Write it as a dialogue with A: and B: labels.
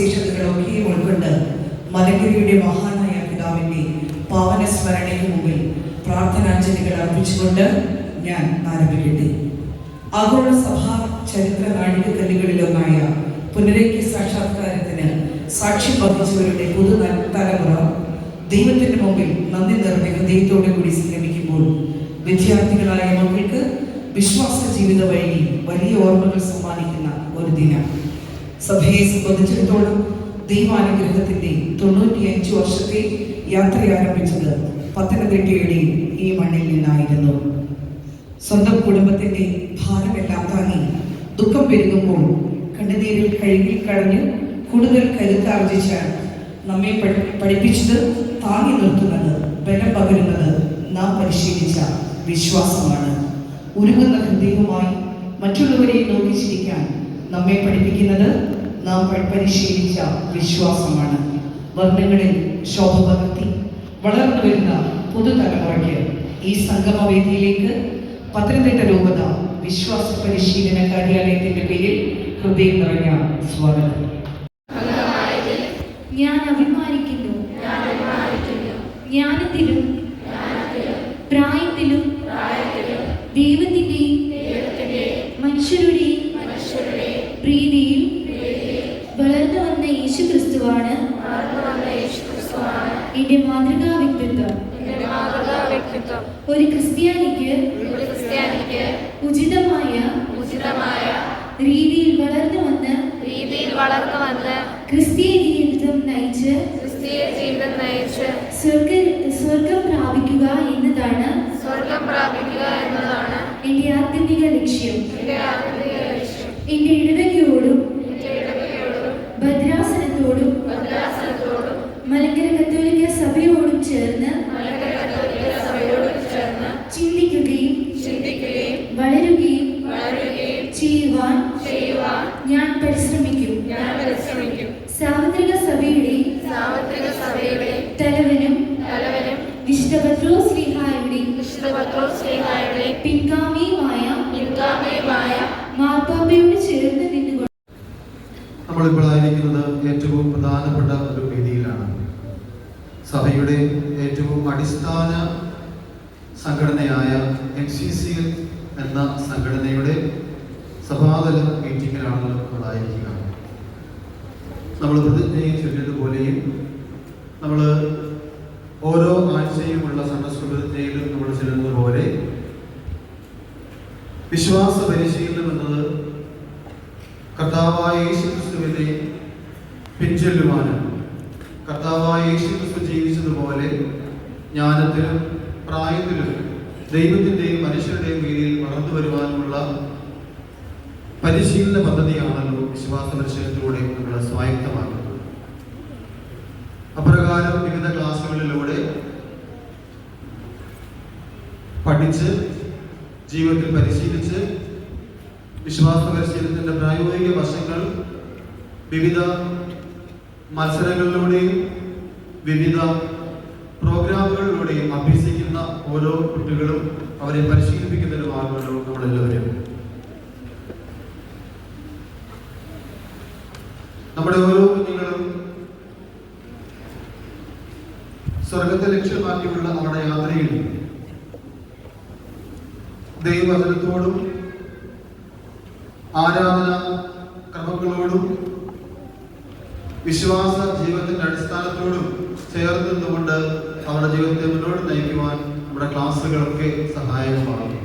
A: സവിശേഷതകളൊക്കെയും ഉൾക്കൊണ്ട് മലഗിരിയുടെ മഹാനായ പിതാവിന്റെ പാവന സ്മരണയ്ക്ക് മുമ്പിൽ പ്രാർത്ഥനാഞ്ജലികൾ അർപ്പിച്ചുകൊണ്ട് ഞാൻ ആരംഭിക്കട്ടെ. ആഗോള സഭാ ചരിത്ര നാഴികക്കല്ലുകളിലൊന്നായ പുനരേക്ക് സാക്ഷാത്കാരത്തിന് സാക്ഷ്യം വഹിച്ചവരുടെ പുതു തലമുറ ദൈവത്തിന്റെ മുമ്പിൽ നന്ദി നിറഞ്ഞ ഹൃദയത്തോടെ കൂടി സംഗമിക്കുമ്പോൾ വിദ്യാർത്ഥികളായ മക്കൾക്ക് വിശ്വാസ ജീവിത വഴി വലിയ ഓർമ്മകൾ സമ്മാനിക്കുന്ന ഒരു ദിനം. സഭയെ സംബന്ധിച്ചിടത്തോളം ദൈവാനുഗ്രഹത്തിന്റെ തൊണ്ണൂറ്റിയഞ്ച് വർഷത്തെ യാത്ര ആരംഭിച്ചത് പത്തനംതിട്ടയുടെ ഈ മണ്ണിൽ നിന്നായിരുന്നു. സ്വന്തം കുടുംബത്തിന്റെ ഭാരമെല്ലാം താങ്ങി ദുഃഖം പെരുകുമ്പോൾ കണ്ണുനീരിൽ കഴുകി കളഞ്ഞ് കൂടുതൽ കരുത്താർജിച്ച നമ്മെ പഠി- പഠിപ്പിച്ചത് താങ്ങി നിർത്തുന്നത് ബലം പകരുന്നത് നാം പരിശീലിച്ച വിശ്വാസമാണ്. ഉരുകുന്ന ഹൃദയവുമായി മറ്റുള്ളവരെ നോക്കി ചിരിക്കാൻ നമ്മെ പഠിപ്പിക്കുന്നത് നാം പരിശീലിച്ച വിശ്വാസമാണ്. വർണങ്ങളിൽ ശോഭ പകർത്തി വളർന്നു വരുന്ന പുതുതലമുറയ്ക്ക് ഈ സംഗമവേദിയിലേക്ക് പത്തനംതിട്ട രൂപത വിശ്വാസ പരിശീലന കാര്യാലയത്തിന്റെ പേരിൽ ഹൃദയം നിറഞ്ഞ സ്വാഗതം.
B: ഞാൻ അഭിമാനിക്കുന്നു. ജ്ഞാനത്തിലും പ്രായത്തിലും ദൈവത്തിന്റെയും മനുഷ്യരുടെയും പ്രീതിയിൽ വളർന്നു വന്ന യേശു ക്രിസ്തുവാണ് എന്റെ മാതൃകാ വ്യക്തിത്വം ഒരു ക്രിസ്ത്യാനിക്ക് ഉചിതമായ
C: ഉചിതമായ
B: രീതിയിൽ വളർന്നു വന്ന്
C: രീതിയിൽ വളർന്നു വന്ന്
B: ക്രിസ്തീയ ജീവിതം നയിച്ച്
C: ക്രിസ്തീയ ജീവിതം നയിച്ച്
B: സ്വർഗ സ്വർഗം പ്രാപിക്കുക എന്നതാണ്
C: സ്വർഗം പ്രാപിക്കുക എന്നതാണ്
B: എന്റെ ആത്യന്തിക ലക്ഷ്യം.
C: എന്റെ ആത്യന്തിക ലക്ഷ്യം.
B: എന്റെ ഇടവകയോടും ചിന്തിക്കുകയും ഞാൻ പരിശ്രമിക്കും. തലവനും പിൻഗാമിയുമായ മാർപ്പാപ്പയോട് ചേർന്ന് നിന്നുകൊണ്ട്
D: നമ്മളിപ്പോൾ ആയിരിക്കുന്നത് ഏറ്റവും പ്രധാനപ്പെട്ട ഒരു വേദിയിലാണ്. സഭയുടെ ഏറ്റവും അടിസ്ഥാന സംഘടനയായ എൻ സി സി എന്ന സംഘടനയുടെ സഭാതല മീറ്റിങ്ങിലാണ് നമ്മളായിരിക്കുക നമ്മൾ പ്രതിജ്ഞയും ചൊല്ലിയതുപോലെയും നമ്മൾ ഓരോ ആഴ്ചയുമുള്ള സന്ദർശന പ്രതിജ്ഞയിലും നമ്മൾ ചെല്ലുന്നത് പോലെ വിശ്വാസ പരിശീലനം എന്നത് കർത്താവായ യേശു ക്രിസ്തുവിനെ പിൻചൊല്ലുവാനും കർത്താവായ യേശു ക്രിസ്തു ജീവിച്ചതുപോലെ ജ്ഞാനത്തിലും പ്രായത്തിലും ദൈവത്തിന്റെയും മനുഷ്യരുടെയും കീഴിൽ വളർന്നു വരുവാനുമുള്ള പരിശീലന പദ്ധതിയാണല്ലോ വിശ്വാസ പരിശീലനത്തിലൂടെ നമ്മൾ സ്വായത്തമാക്കുന്നത് അപ്രകാരം വിവിധ ക്ലാസ്സുകളിലൂടെ പഠിച്ച് ജീവിതത്തിൽ പരിശീലിച്ച് വിശ്വാസ പരിശീലനത്തിന്റെ പ്രായോഗിക വശങ്ങൾ വിവിധ മത്സരങ്ങളിലൂടെയും വിവിധ പ്രോഗ്രാമുകളിലൂടെയും അഭ്യസിക്കുന്ന ഓരോ കുട്ടികളും അവരെ പരിശീലിപ്പിക്കുന്ന പരിശീലിപ്പിക്കുന്നതിനുമാകുമല്ലോ നമ്മളെല്ലാവരും. നമ്മുടെ ഓരോ കുഞ്ഞുങ്ങളും സ്വർഗത്തെ ലക്ഷ്യമാക്കിയുള്ള നമ്മുടെ യാത്രയിൽ ദൈവവചനത്തോടും ആരാധന ക്രമങ്ങളോടും വിശ്വാസ ജീവിതത്തിന്റെ അടിസ്ഥാനത്തോടും ചേർന്ന് നിന്നുകൊണ്ട് അവരുടെ ജീവിതത്തെ മുന്നോട്ട് നയിക്കുവാൻ നമ്മുടെ ക്ലാസ്സുകളൊക്കെ സഹായകമാകും.